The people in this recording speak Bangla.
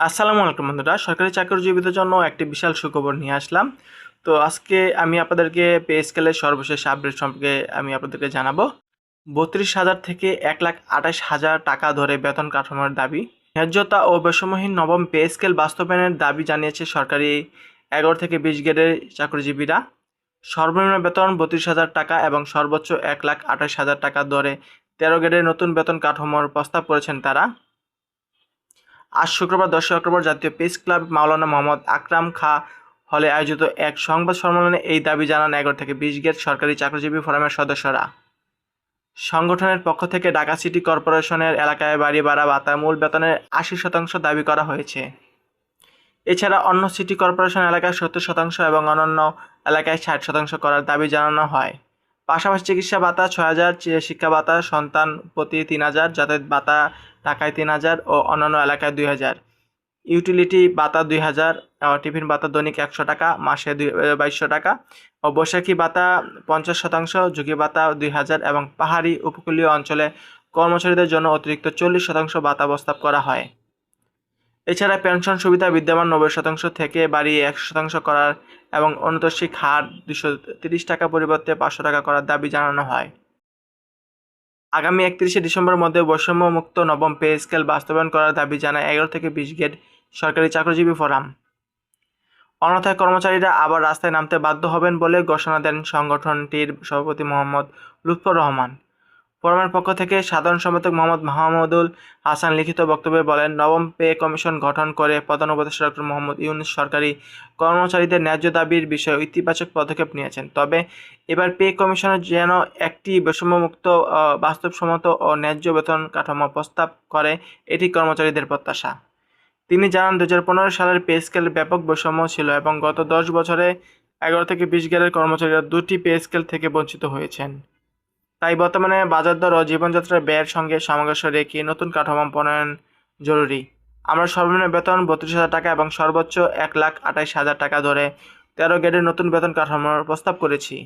আসসালামু আলাইকুম বন্ধুরা, সরকারি চাকরিজীবীদের জন্য একটি বিশাল সুখবর নিয়ে আসলাম। তো আজকে আমি আপনাদেরকে পে স্কেলের সর্বশেষ আপডেট সম্পর্কে আমি আপনাদেরকে জানাব। বত্রিশ হাজার থেকে এক লাখ আঠাশ হাজার টাকা ধরে বেতন কাঠামোর দাবি। ন্যায্যতা ও বৈষম্যহীন নবম পে স্কেল বাস্তবায়নের দাবি জানিয়েছে সরকারি এগারো থেকে বিশ গ্রেডের চাকরিজীবীরা। সর্বনিম্ন বেতন বত্রিশ হাজার টাকা এবং সর্বোচ্চ এক লাখ আঠাশ হাজার টাকা ধরে তেরো গ্রেডের নতুন বেতন কাঠামোর প্রস্তাব করেছেন তারা। আজ শুক্রবার দশই অক্টোবর জাতীয় প্রেস ক্লাব মাওলানা মোহাম্মদ আকরাম খা হলে আয়োজিত এক সংবাদ সম্মেলনে এই দাবি জানান এগারো থেকে বিশ গেট সরকারি চাকরিজীবী ফোরামের সদস্যরা। সংগঠনের পক্ষ থেকে ঢাকা সিটি কর্পোরেশনের এলাকায় বাড়ি ভাড়া ভাতা মূল বেতনের আশি শতাংশ দাবি করা হয়েছে। এছাড়া অন্য সিটি কর্পোরেশন এলাকায় সত্তর শতাংশ এবং অন্যান্য এলাকায় ষাট শতাংশ করার দাবি জানানো হয়। পাশাপাশি চিকিৎসা ভাতা ছয় হাজার শিক্ষা ভাতা, সন্তান প্রতি তিন হাজার যাতায়াত ভাতা ঢাকায় তিন হাজার ও অন্যান্য এলাকায় দুই হাজার। ইউটিলিটি ভাতা দুই হাজার টিফিন ভাতা দৈনিক একশো টাকা, মাসে দুই বাইশশো টাকা। ও বৈশাখী ভাতা পঞ্চাশ শতাংশ, ঝুঁকি ভাতা দুই হাজার এবং পাহাড়ি উপকূলীয় অঞ্চলে কর্মচারীদের জন্য অতিরিক্ত চল্লিশ শতাংশ ভাতা প্রস্তাব করা হয়। এছাড়া পেনশন সুবিধা বিদ্যমান নব্বই শতাংশ থেকে বাড়িয়ে একশো শতাংশ করার এবং অনুতোষিক হার দুশো তিরিশ টাকা পরিবর্তে পাঁচশো টাকা করার দাবি জানানো হয়। আগামী একত্রিশে ডিসেম্বরের মধ্যে বৈষম্যমুক্ত নবম পে স্কেল বাস্তবায়ন করার দাবি জানায় এগারো থেকে বিশ গেট সরকারি চাকরিজীবী ফোরাম। অনথায় কর্মচারীরা আবার রাস্তায় নামতে বাধ্য হবেন বলে ঘোষণা দেন সংগঠনটির সভাপতি মোহাম্মদ লুৎফর রহমান। ফোরামের পক্ষ থেকে সাধারণ সম্পাদক মোহাম্মদ মাহমুদুল হাসান লিখিত বক্তব্যে বলেন, নবম পে কমিশন গঠন করে প্রধান উপদেষ্টা ডক্টর মোহাম্মদ ইউনুস সরকারি কর্মচারীদের ন্যায্য দাবির বিষয়ে ইতিবাচক পদক্ষেপ নিয়েছেন। তবে এবার পে কমিশনের যেন একটি বৈষম্যমুক্ত বাস্তবসম্মত ও ন্যায্য বেতন কাঠামো প্রস্তাব করে, এটি কর্মচারীদের প্রত্যাশা। তিনি জানান দু হাজার পনেরো সালের পে স্কেল ব্যাপক বৈষম্য ছিল এবং গত দশ বছরে এগারো থেকে বিশ গ্রেডের কর্মচারীরা দুটি পে স্কেল থেকে বঞ্চিত হয়েছেন। তাই বর্তমানে বাজার দর ও জীবনযাত্রার ব্যয়ের সঙ্গে সামঞ্জস্য রেখে নতুন কাঠামো প্রণয়ন জরুরি। আমরা সর্বনিম্ন বেতন বত্রিশ হাজার টাকা এবং সর্বোচ্চ এক লাখ আঠাইশ হাজার টাকা ধরে তেরো গ্রেডের নতুন বেতন কাঠামোর প্রস্তাব করেছি।